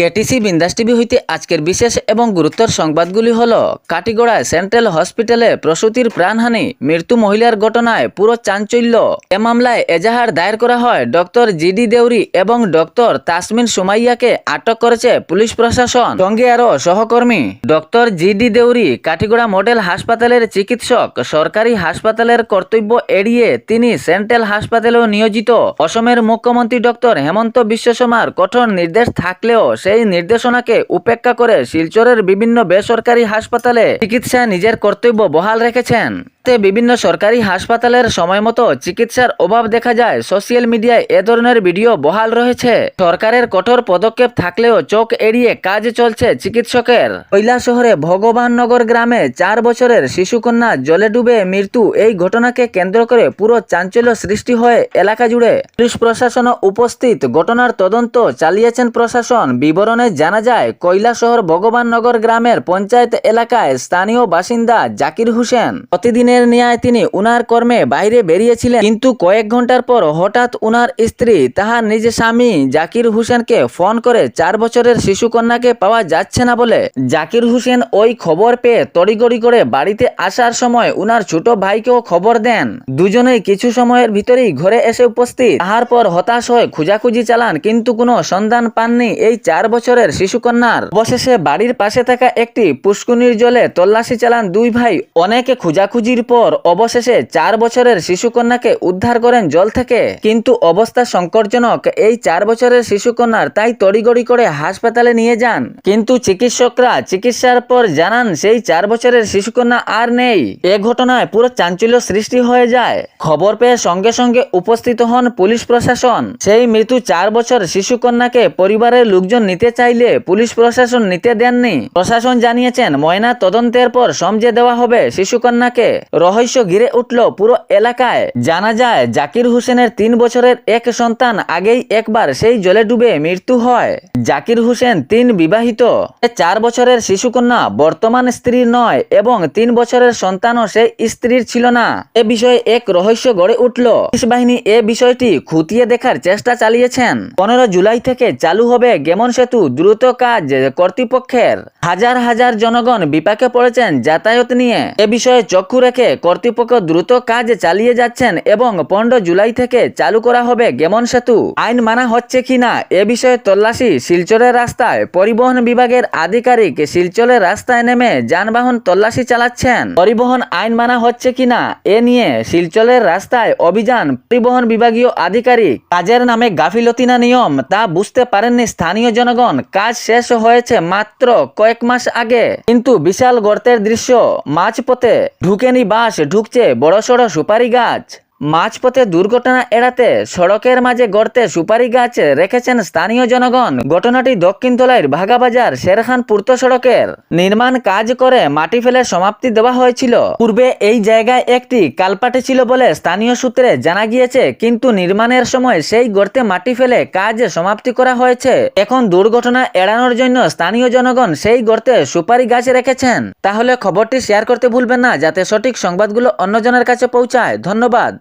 KTC বিন্দাস TV হইতে আজকের বিশেষ এবং গুরুত্বর সংবাদগুলি হল, কাটিগড়ায় সেন্ট্রাল হসপিটালে প্রসূতির প্রাণহানি, মৃত্যু মহিলার ঘটনায় পুরো চাঞ্চল্য। এ মামলায় এজাহার দায়ের করা হয় ডক্টর জিডি দেউরি এবং ডক্টর তাসমিন সুমাইয়াকে আটক করেছে পুলিশ প্রশাসন। সঙ্গে আরও সহকর্মী, doctor GD Deori, Katigorah model হাসপাতালের চিকিৎসক, সরকারি হাসপাতালের কর্তব্য এড়িয়ে তিনি সেন্ট্রাল হাসপাতালেও নিয়োজিত। অসমের মুখ্যমন্ত্রী ডক্টর হেমন্ত বিশ্ব শর্মার কঠোর নির্দেশ থাকলেও সেই নির্দেশনাকে উপেক্ষা করে শিলচরের বিভিন্ন বেসরকারি হাসপাতালে চিকিৎসায় নিজের কর্তব্য বহাল রেখেছেন। তে বিভিন্ন সরকারি হাসপাতালের সময় মতো চিকিৎসার অভাব দেখা যায়। সোশ্যাল মিডিয়ায় এ ধরনের ভিডিও বহাল রয়েছে। সরকারের কঠোর পদক্ষেপ থাকলেও চোখ এড়িয়ে কাজ চলছে চিকিৎসকের। কৈলা শহরে ভগবাননগর গ্রামে চার বছরের শিশুকন্যা জলে ডুবে মৃত্যু এই ঘটনাকে কেন্দ্র করে পুরো চাঞ্চল্য সৃষ্টি হয়ে এলাকা জুড়ে। পুলিশ প্রশাসন উপস্থিত। ঘটনার তদন্ত চালিয়েছেন প্রশাসন। বিবরণে জানা যায় কৈলাসহর ভগবাননগর গ্রামের পঞ্চায়েত এলাকায় স্থানীয় বাসিন্দা জাকির হোসেন। প্রতিদিনের ন্যায় তিনি উনার কর্মে বাইরে বেরিয়েছিলেন। কিন্তু কয়েক ঘণ্টার পর হঠাৎ উনার স্ত্রী, তাহার নিজ স্বামী জাকির হোসেনকে ফোন করে চার বছরের শিশুকন্যাকে পাওয়া যাচ্ছে না বলে। জাকির হোসেন ওই খবর পেয়ে তড়িগড়ি করে বাড়িতে আসার সময় উনার ছোট ভাইকেও খবর দেন। দুজনেই কিছু সময়ের ভিতরেই ঘরে এসে উপস্থিত। তাহার পর হতাশ হয়ে খোঁজাখুঁজি চালান, কিন্তু কোনো সন্ধান পাননি এই চার বছরের শিশুকন্যার অবশেষে বাড়ির পাশে থাকা একটি পুষ্কুনির জলে তল্লাশি চালান দুই ভাই। অনেকে খোঁজাখুঁজির পর অবশেষে চার বছরের শিশুকন্যাকে উদ্ধার করেন জল থেকে। কিন্তু অবস্থা সংকটজনক। এই চার বছরের শিশুকন্যার তাই তড়িগড়ি করে হাসপাতালে নিয়ে যান। কিন্তু চিকিৎসকরা চিকিৎসার পর জানান, সেই চার বছরের শিশুকন্যা আর নেই। এ ঘটনায় পুরো চাঞ্চল্য সৃষ্টি হয়ে যায়। খবর পেয়ে সঙ্গে সঙ্গে উপস্থিত হন পুলিশ প্রশাসন। সেই মৃত্যু চার বছর শিশুকন্যাকে পরিবারের লোকজন নিতে চাইলে পুলিশ প্রশাসন নিতে দেননি। প্রশাসন জানিয়েছেন, ময়না তদন্তের পর সমঝে দেওয়া হবে শিশুকন্যাকে। রহস্য ঘিরে উঠল পুরো এলাকায়। জানা যায়, জাকির হোসেনের তিন বছরের এক সন্তান আগেই একবার সেই জলে ডুবে মৃত্যু হয়। জাকির হোসেন তিন বিবাহিত। চার বছরের শিশুকন্যা, বর্তমান স্ত্রী নয় এবং তিন বছরের সন্তানও সেই স্ত্রীর ছিল না। এ বিষয়ে এক রহস্য গড়ে উঠল। পুলিশ বাহিনী এ বিষয়টি খুঁটিয়ে দেখার চেষ্টা চালিয়েছেন। পনেরো জুলাই থেকে চালু হবে গেমন সেতু, দ্রুত কাজ কর্তৃপক্ষের। হাজার হাজার জনগণ বিপাকে পড়েছেন যাতায়াত নিয়ে। এ বিষয়ে চক্ষু রেখে কর্তৃপক্ষ দ্রুত কাজ চালিয়ে যাচ্ছেন এবং পনেরো জুলাই থেকে চালু করা হবে গেমন সেতু। আইন মানা হচ্ছে কিনা এ বিষয়ে তল্লাশি শিলচরের রাস্তায়। পরিবহন বিভাগের আধিকারিক শিলচরের রাস্তায় নেমে যানবাহন তল্লাশি চালাচ্ছেন। পরিবহন আইন মানা হচ্ছে কিনা এ নিয়ে শিলচরের রাস্তায় অভিযান। পরিবহন বিভাগীয় আধিকারিক কাজের নামে গাফিলতি না নিয়ম তা বুঝতে পারেননি স্থানীয় জনগণ। কাজ শেষ হয়েছে মাত্র কয়েক মাস আগে। কিন্তু বিশাল গর্তের দৃশ্য মাঝপথে ঢুকেনি বাস ঢুকছে বড় বড়সড় সুপারি গাছ। মাঝপথে দুর্ঘটনা এড়াতে সড়কের মাঝে গর্তে সুপারি গাছ রেখেছেন স্থানীয় জনগণ। ঘটনাটি দক্ষিণ তলাইর ভাগাবাজার শেরখান পূর্ত সড়কের নির্মাণ কাজ করে মাটি ফেলে সমাপ্তি দেওয়া হয়েছিল। পূর্বে এই জায়গায় একটি কালপাটে ছিল বলে স্থানীয় সূত্রে জানা গিয়েছে, কিন্তু নির্মাণের সময় সেই গর্তে মাটি ফেলে কাজ সমাপ্তি করা হয়েছে। এখন দুর্ঘটনা এড়ানোর জন্য স্থানীয় জনগণ সেই গর্তে সুপারি গাছ রেখেছেন। তাহলে খবরটি শেয়ার করতে ভুলবেন না, যাতে সঠিক সংবাদগুলো অন্যজনের কাছে পৌঁছায়। ধন্যবাদ।